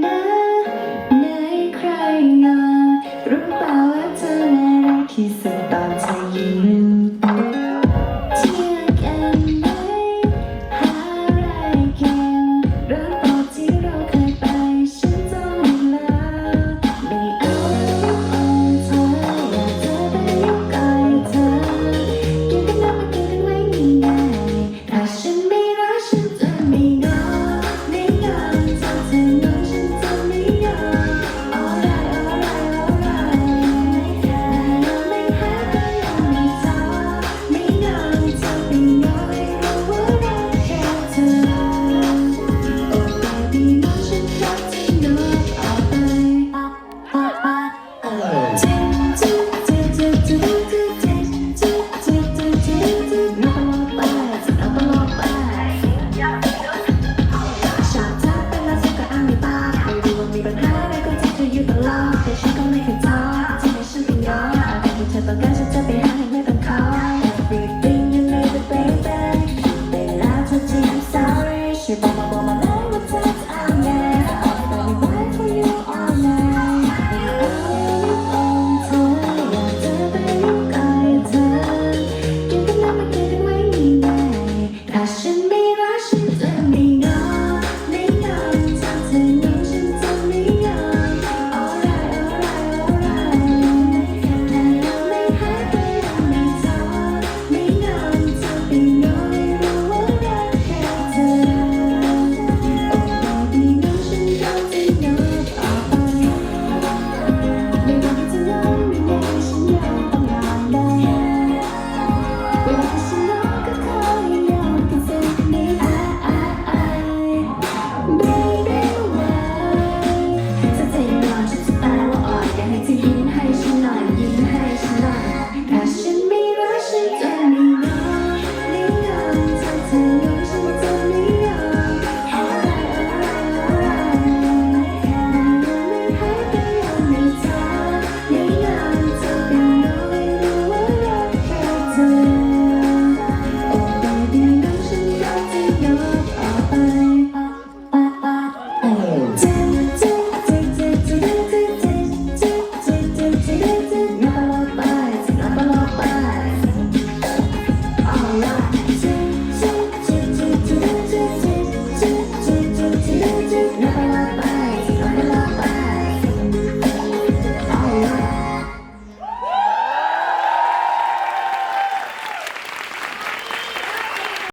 เนใครมารู้เปล่าว่าเธอน่ารักที่สุดตอนเธยิ้ม Là